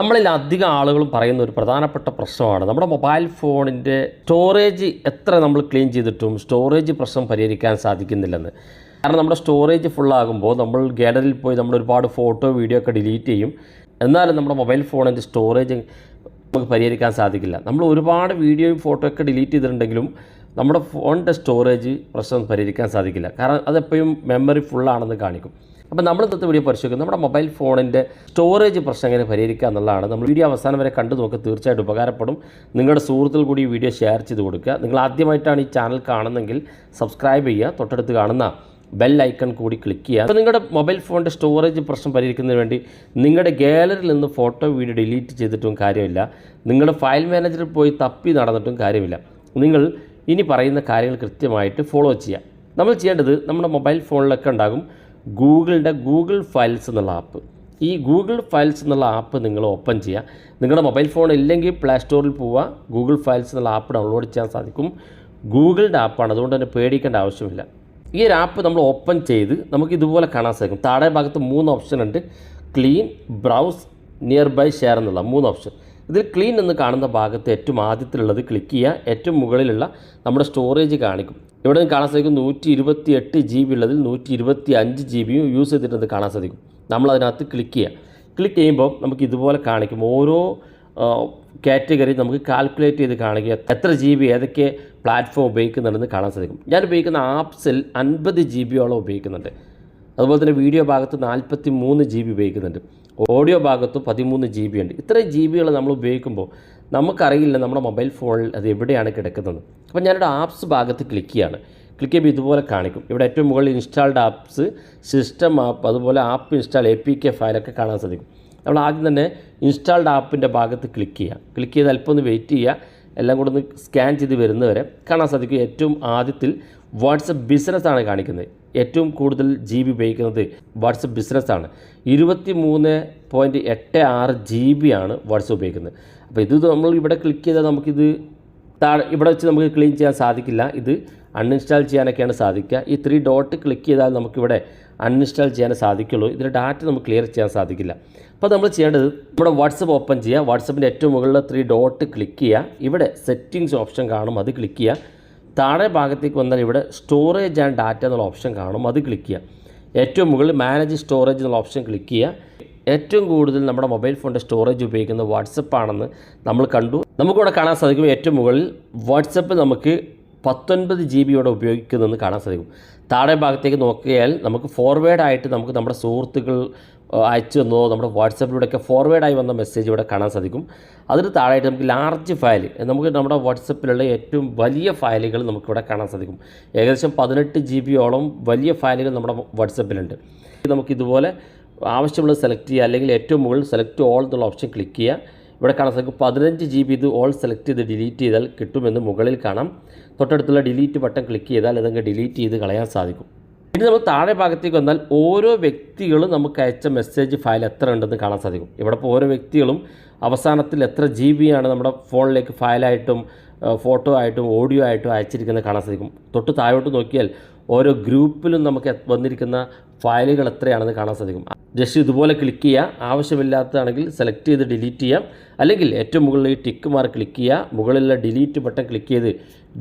നമ്മളിൽ അധികം ആളുകളും പറയുന്ന ഒരു പ്രധാനപ്പെട്ട പ്രശ്നമാണ്. നമ്മുടെ മൊബൈൽ ഫോണിന്റെ സ്റ്റോറേജ് എത്ര നമ്മൾ ക്ലീൻ ചെയ്തിട്ടും സ്റ്റോറേജ് പ്രശ്നം പരിഹരിക്കാൻ സാധിക്കുന്നില്ലെന്ന്. കാരണം നമ്മുടെ സ്റ്റോറേജ് ഫുള്ളാകുമ്പോൾ നമ്മൾ ഗാലറിയിൽ പോയി നമ്മൾ ഒരുപാട് ഫോട്ടോ വീഡിയോ ഒക്കെ ഡിലീറ്റ് ചെയ്യും. എന്നാലും നമ്മുടെ മൊബൈൽ ഫോണിന്റെ സ്റ്റോറേജ് നമുക്ക് പരിഹരിക്കാൻ സാധിക്കില്ല. നമ്മൾ ഒരുപാട് വീഡിയോയും ഫോട്ടോ ഒക്കെ ഡിലീറ്റ് ചെയ്തിട്ടുണ്ടെങ്കിലും നമ്മുടെ ഫോണിന്റെ സ്റ്റോറേജ് പ്രശ്നം പരിഹരിക്കാൻ സാധിക്കില്ല. കാരണം അതെപ്പോഴും മെമ്മറി ഫുള്ളാണെന്ന് കാണിക്കും. അപ്പോൾ നമ്മൾ ഇന്നത്തെ വീഡിയോ പരിശോധിക്കും. നമ്മുടെ മൊബൈൽ ഫോണിന്റെ സ്റ്റോറേജ് പ്രശ്നം എങ്ങനെ പരിഹരിക്കുക എന്നുള്ളതാണ്. നമ്മൾ വീഡിയോ അവസാനം വരെ കണ്ടു നോക്കി. തീർച്ചയായിട്ടും ഉപകാരപ്പെടും. നിങ്ങളുടെ സുഹൃത്തുക്കൾ കൂടി ഈ വീഡിയോ ഷെയർ ചെയ്ത് കൊടുക്കുക. നിങ്ങൾ ആദ്യമായിട്ടാണ് ഈ ചാനൽ കാണുന്നതെങ്കിൽ സബ്സ്ക്രൈബ് ചെയ്യുക. തൊട്ടടുത്ത് കാണുന്ന ബെൽ ഐക്കൺ കൂടി ക്ലിക്ക് ചെയ്യുക. അപ്പോൾ നിങ്ങളുടെ മൊബൈൽ ഫോണിന്റെ സ്റ്റോറേജ് പ്രശ്നം പരിഹരിക്കുന്നതിന് വേണ്ടി നിങ്ങളുടെ ഗാലറിയിൽ നിന്ന് ഫോട്ടോ വീഡിയോ ഡിലീറ്റ് ചെയ്തിട്ടും കാര്യമില്ല. നിങ്ങളുടെ ഫയൽ മാനേജറിൽ പോയി തപ്പി നടന്നിട്ടും കാര്യമില്ല. നിങ്ങൾ ഇനി പറയുന്ന കാര്യങ്ങൾ കൃത്യമായിട്ട് ഫോളോ ചെയ്യാം. നമ്മൾ ചെയ്യേണ്ടത് നമ്മുടെ മൊബൈൽ ഫോണിലൊക്കെ ഉണ്ടാകും ഗൂഗിളിന്റെ ഗൂഗിൾ ഫയൽസ് എന്നുള്ള ആപ്പ് ഈ ഗൂഗിൾ ഫയൽസ് എന്നുള്ള ആപ്പ് നിങ്ങൾ ഓപ്പൺ ചെയ്യുക. നിങ്ങളുടെ മൊബൈൽ ഫോൺ ഇല്ലെങ്കിൽ പ്ലേ സ്റ്റോറിൽ പോവുക. ഗൂഗിൾ ഫയൽസ് എന്നുള്ള ആപ്പ് ഡൗൺലോഡ് ചെയ്യാൻ സാധിക്കും. ഗൂഗിളിന്റെ ആപ്പാണ് അതുകൊണ്ട് തന്നെ പേടിക്കേണ്ട ആവശ്യമില്ല. ഈ ഒരു ആപ്പ് നമ്മൾ ഓപ്പൺ ചെയ്ത് നമുക്ക് ഇതുപോലെ കാണാൻ സാധിക്കും. താഴെ ഭാഗത്ത് മൂന്ന് ഓപ്ഷൻ ഉണ്ട്. Clean browse nearby share എന്നുള്ള മൂന്ന് ഓപ്ഷൻ ഇതിൽ ക്ലീൻ എന്ന് കാണുന്ന ഭാഗത്ത് ഏറ്റവും ആദ്യത്തിലുള്ളത് ക്ലിക്ക് ചെയ്യുക. ഏറ്റവും മുകളിലുള്ള നമ്മുടെ സ്റ്റോറേജ് കാണിക്കും. ഇവിടെ നിന്ന് കാണാൻ സാധിക്കും നൂറ്റി ഇരുപത്തി എട്ട് ജി ബി ഉള്ളതിൽ നൂറ്റി ഇരുപത്തി അഞ്ച് ജി ബിയും യൂസ് ചെയ്തിട്ടുണ്ട് കാണാൻ സാധിക്കും. നമ്മൾ അതിനകത്ത് ക്ലിക്ക് ചെയ്യുക. ക്ലിക്ക് ചെയ്യുമ്പോൾ നമുക്ക് ഇതുപോലെ കാണിക്കും. ഓരോ കാറ്റഗറി നമുക്ക് കാൽക്കുലേറ്റ് ചെയ്ത് കാണിക്കുക എത്ര ജി ബി ഏതൊക്കെ പ്ലാറ്റ്ഫോം ഉപയോഗിക്കുന്നുണ്ടെന്ന് കാണാൻ സാധിക്കും. ഞാൻ ഉപയോഗിക്കുന്ന ആപ്സിൽ അൻപത് ജി ബിയോളം ഉപയോഗിക്കുന്നുണ്ട്. അതുപോലെ തന്നെ വീഡിയോ ഭാഗത്ത് നാൽപ്പത്തി മൂന്ന് ജി ബി ഉപയോഗിക്കുന്നുണ്ട്. ഓഡിയോ ഭാഗത്ത് പതിമൂന്ന് ജി ബി ഉണ്ട്. ഇത്രയും ജി ബികൾ നമ്മൾ ഉപയോഗിക്കുമ്പോൾ നമുക്കറിയില്ല നമ്മുടെ മൊബൈൽ ഫോണിൽ അത് എവിടെയാണ് കിടക്കുന്നത്. അപ്പോൾ ഞാനിവിടെ ആപ്സ് ഭാഗത്ത് ക്ലിക്ക് ചെയ്യാണ്. ക്ലിക്ക് ചെയ്യുമ്പോൾ ഇതുപോലെ കാണിക്കും. ഇവിടെ ഏറ്റവും മുകളിൽ ഇൻസ്റ്റാൾഡ് ആപ്സ് സിസ്റ്റം ആപ്പ് അതുപോലെ app install A P K ഫയലൊക്കെ കാണാൻ സാധിക്കും. നമ്മൾ ആദ്യം തന്നെ ഇൻസ്റ്റാൾഡ് ആപ്പിന്റെ ഭാഗത്ത് ക്ലിക്ക് ചെയ്യുക ക്ലിക്ക് ചെയ്ത് അല്പം ഒന്ന് വെയിറ്റ് ചെയ്യുക എല്ലാം കൂടെ ഒന്ന് സ്കാൻ ചെയ്ത് വരുന്നവരെ കാണാൻ സാധിക്കും. ഏറ്റവും ആദ്യത്തിൽ വാട്സപ്പ് ബിസിനസ് ആണ് കാണിക്കുന്നത്. ഏറ്റവും കൂടുതൽ ജി ബി ഉപയോഗിക്കുന്നത് വാട്സപ്പ് ബിസിനസ് ആണ് ഇരുപത്തി മൂന്ന് പോയിന്റ് എട്ട് ആറ് ജി ബി ആണ് വാട്സപ്പ് ഉപയോഗിക്കുന്നത്. അപ്പോൾ ഇത് നമ്മൾ ഇവിടെ ക്ലിക്ക് ചെയ്താൽ നമുക്കിത് താഴെ ഇവിടെ വെച്ച് നമുക്ക് ക്ലീൻ ചെയ്യാൻ സാധിക്കില്ല. ഇത് അൺഇൻസ്റ്റാൾ ചെയ്യാനൊക്കെയാണ് സാധിക്കുക. ഈ ത്രീ ഡോട്ട് ക്ലിക്ക് ചെയ്താൽ നമുക്കിവിടെ അൺഇൻസ്റ്റാൾ ചെയ്യാൻ സാധിക്കുള്ളൂ. ഇതിന്റെ ഡാറ്റ നമുക്ക് ക്ലിയർ ചെയ്യാൻ സാധിക്കില്ല. അപ്പോൾ നമ്മൾ ചെയ്യേണ്ടത് നമ്മുടെ വാട്സപ്പ് ഓപ്പൺ ചെയ്യുക. വാട്സപ്പിന്റെ ഏറ്റവും മുകളിൽ ത്രീ ഡോട്ട് ക്ലിക്ക് ചെയ്യുക. ഇവിടെ സെറ്റിങ്സ് ഓപ്ഷൻ കാണും. അത് ക്ലിക്ക് ചെയ്യുക. താഴെ ഭാഗത്തേക്ക് വന്നാൽ ഇവിടെ സ്റ്റോറേജ് ആൻഡ് ഡാറ്റ എന്നുള്ള ഓപ്ഷൻ കാണും. അത് ക്ലിക്ക് ചെയ്യുക. ഏറ്റവും മുകളിൽ മാനേജ് സ്റ്റോറേജ് എന്നുള്ള ഓപ്ഷൻ ക്ലിക്ക് ചെയ്യുക. ഏറ്റവും കൂടുതൽ നമ്മുടെ മൊബൈൽ ഫോണിന്റെ സ്റ്റോറേജ് ഉപയോഗിക്കുന്നത് വാട്സപ്പ് ആണെന്ന് നമ്മൾ കണ്ടു. നമുക്കിവിടെ കാണാൻ സാധിക്കും ഏറ്റവും മുകളിൽ വാട്സപ്പ് നമുക്ക് പത്തൊൻപത് ജി ബിയോടെ ഉപയോഗിക്കുന്നതെന്ന് കാണാൻ സാധിക്കും. താഴെ ഭാഗത്തേക്ക് നോക്കിയാൽ നമുക്ക് ഫോർവേഡ് ആയിട്ട് നമുക്ക് നമ്മുടെ സുഹൃത്തുക്കൾ അയച്ചു തന്നോ? നമ്മുടെ വാട്സപ്പിലൂടെയൊക്കെ ഫോർവേഡായി വന്ന മെസ്സേജ് ഇവിടെ കാണാൻ സാധിക്കും. അതിന് താഴെയായിട്ട് നമുക്ക് ലാർജ് ഫയൽ നമുക്ക് നമ്മുടെ വാട്സപ്പിലുള്ള ഏറ്റവും വലിയ ഫയലുകൾ നമുക്കിവിടെ കാണാൻ സാധിക്കും. ഏകദേശം പതിനെട്ട് ജി ബിയോളം വലിയ ഫയലുകൾ നമ്മുടെ വാട്സപ്പിലുണ്ട് നമുക്കിതുപോലെ ആവശ്യമുള്ളത് സെലക്ട് ചെയ്യുക അല്ലെങ്കിൽ ഏറ്റവും മുകളിൽ സെലക്ട് ഓൾ എന്നുള്ള ഓപ്ഷൻ ക്ലിക്ക് ചെയ്യുക. ഇവിടെ കാണാൻ സാധിക്കും പതിനഞ്ച് ജി ബി ഇത് ഓൾ സെലക്ട് ചെയ്ത് ഡിലീറ്റ് ചെയ്താൽ കിട്ടുമെന്ന് മുകളിൽ കാണാം. തൊട്ടടുത്തുള്ള ഡിലീറ്റ് ബട്ടൺ ക്ലിക്ക് ചെയ്താൽ അതങ്ങ് ഡിലീറ്റ് ചെയ്ത് കളയാൻ സാധിക്കും. ഇനി നമ്മൾ താഴെ ഭാഗത്തേക്ക് വന്നാൽ ഓരോ വ്യക്തികളും നമുക്ക് അയച്ച മെസ്സേജ് ഫയൽ എത്ര ഉണ്ടെന്ന് കാണാൻ സാധിക്കും. ഇവിടെ ഇപ്പോൾ ഓരോ വ്യക്തികളും അവസാനത്തിൽ എത്ര ജി ബിയാണ് നമ്മുടെ ഫോണിലേക്ക് ഫയലായിട്ടും ഫോട്ടോ ആയിട്ടും ഓഡിയോ ആയിട്ടും അയച്ചിരിക്കുന്നത് കാണാൻ സാധിക്കും. തൊട്ട് താഴോട്ട് നോക്കിയാൽ ഓരോ ഗ്രൂപ്പിലും നമുക്ക് വന്നിരിക്കുന്ന ഫയലുകൾ എത്രയാണെന്ന് കാണാൻ സാധിക്കും. ജസ്റ്റ് ഇതുപോലെ ക്ലിക്ക് ചെയ്യുക ആവശ്യമില്ലാത്തതാണെങ്കിൽ സെലക്ട് ചെയ്ത് ഡിലീറ്റ് ചെയ്യാം. അല്ലെങ്കിൽ ഏറ്റവും മുകളിൽ ഈ ടിക്ക് മാർക്ക് ക്ലിക്ക് ചെയ്യുക മുകളിലുള്ള ഡിലീറ്റ് ബട്ടൺ ക്ലിക്ക് ചെയ്ത്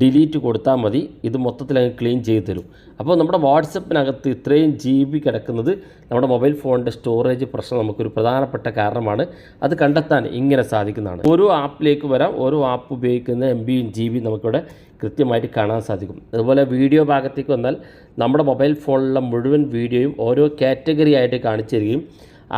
ഡിലീറ്റ് കൊടുത്താൽ മതി. ഇത് മൊത്തത്തിൽ അങ്ങ് ക്ലീൻ ചെയ്ത് തരും. അപ്പോൾ നമ്മുടെ വാട്സപ്പിനകത്ത് ഇത്രയും ജി ബി കിടക്കുന്നത് നമ്മുടെ മൊബൈൽ ഫോണിന്റെ സ്റ്റോറേജ് പ്രശ്നം നമുക്കൊരു പ്രധാനപ്പെട്ട കാരണമാണ്. അത് കണ്ടെത്താൻ ഇങ്ങനെ സാധിക്കുന്നതാണ്. ഓരോ ആപ്പിലേക്ക് വരാം. ഓരോ ആപ്പ് ഉപയോഗിക്കുന്ന എം ബിയും ജി ബിയും നമുക്കിവിടെ കൃത്യമായിട്ട് കാണാൻ സാധിക്കും. അതുപോലെ വീഡിയോ ഭാഗത്തേക്ക് വന്നാൽ നമ്മുടെ മൊബൈൽ ഫോണിലുള്ള മുഴുവൻ വീഡിയോയും ഓരോ കാറ്റഗറി ആയിട്ട് കാണിച്ചു തരികയും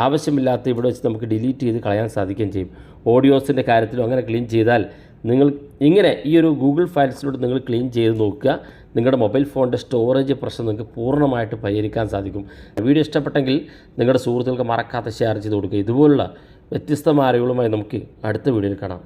ആവശ്യമില്ലാത്ത ഇവിടെ വെച്ച് നമുക്ക് ഡിലീറ്റ് ചെയ്ത് കളയാൻ സാധിക്കുകയും ചെയ്യും. ഓഡിയോസിന്റെ കാര്യത്തിലും അങ്ങനെ ക്ലീൻ ചെയ്താൽ നിങ്ങൾ ഇങ്ങനെ ഈ ഒരു ഗൂഗിൾ ഫയൽസിലൂടെ നിങ്ങൾ ക്ലീൻ ചെയ്ത് നോക്കുക. നിങ്ങളുടെ മൊബൈൽ ഫോണിന്റെ സ്റ്റോറേജ് പ്രശ്നം നിങ്ങൾക്ക് പൂർണമായിട്ട് പരിഹരിക്കാൻ സാധിക്കും. വീഡിയോ ഇഷ്ടപ്പെട്ടെങ്കിൽ നിങ്ങളുടെ സുഹൃത്തുക്കൾക്ക് മറക്കാത്ത ഷെയർ ചെയ്ത് കൊടുക്കുക. ഇതുപോലുള്ള വ്യത്യസ്തമായ അറിവുകളുമായി നമുക്ക് അടുത്ത വീഡിയോയിൽ കാണാം.